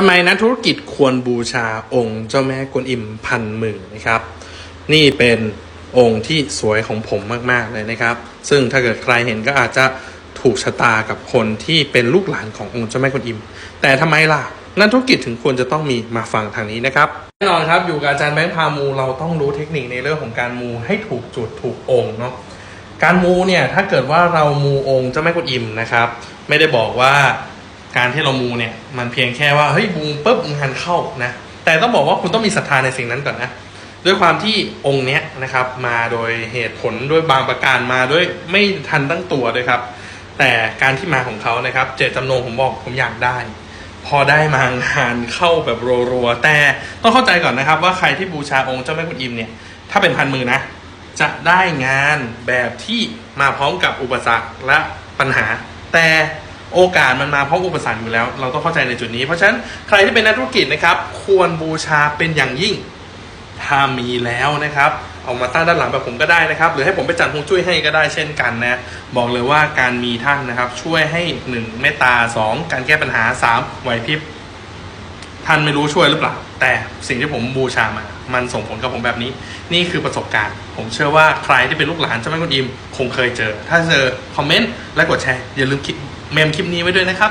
ทำไมนักธุรกิจควรบูชาองค์เจ้าแม่กวนอิมพันหมือนนะครับ นี่เป็นองค์ที่สวยของผมมากๆเลยนะครับ ซึ่งถ้าเกิดใครเห็นก็อาจจะถูกชะตากับคนที่เป็นลูกหลานขององค์เจ้าแม่กวนอิม แต่ทำไมล่ะ นักธุรกิจถึงควรจะต้องมีมาฟังทางนี้นะครับแน่นอนครับอยู่กับอาจารย์แบงค์พามูเราต้องรู้เทคนิคในเรื่องของการมูให้ถูกจุดถูกองค์เนาะการมูเนี่ยถ้าเกิดว่าเรามูองค์เจ้าแม่กวนอิมนะครับ ไม่ได้บอกว่า การที่เรามูเนี่ยมันเพียงแค่ว่าเฮ้ยมูปุ๊บงานเข้านะแต่ต้องบอกว่าคุณต้องมีศรัทธาในสิ่งนั้นก่อนนะด้วยความที่องค์เนี้ยนะครับ มาโดยเหตุผลด้วยบางประการมาด้วยไม่ทันตั้งตัวด้วยครับ แต่การที่มาของเขานะครับ เจตจำนงผมบอกผมอยากได้ พอได้มางานเข้าแบบรัวๆแต่ต้องเข้าใจก่อนนะครับ ว่าใครที่บูชาองค์เจ้าแม่กวนอิมเนี่ยถ้าเป็นพันมือนะจะได้งานแบบที่มาพร้อมกับอุปสรรคและปัญหา แต่ โอกาสมันมาเพราะอุปสรรคอยู่แล้ว เราต้องเข้าใจในจุดนี้ เพราะฉะนั้นใครที่เป็นนักธุรกิจนะครับ ควรบูชาเป็นอย่างยิ่ง ถ้ามีแล้วนะครับเอามาตั้งด้านหลังแบบผมก็ได้นะครับ หรือให้ผมไปจัดฮวงจุ้ยให้ก็ได้เช่นกันนะบอกเลยว่าการมีท่านนะครับ ช่วยให้หนึ่งเมตตาสองการแก้ปัญหาสามไหวพริบ ท่านไม่รู้ช่วยหรือเปล่า แต่สิ่งที่ผมบูชามา มันส่งผลกับผมแบบนี้ นี่คือประสบการณ์ ผมเชื่อว่าใครที่เป็นลูกหลานเจ้าแม่กุนอิม คงเคยเจอ ถ้าเจอคอมเมนต์และกดแชร์อย่าลืมคลิปเมมคลิปนี้ไว้ด้วยนะครับ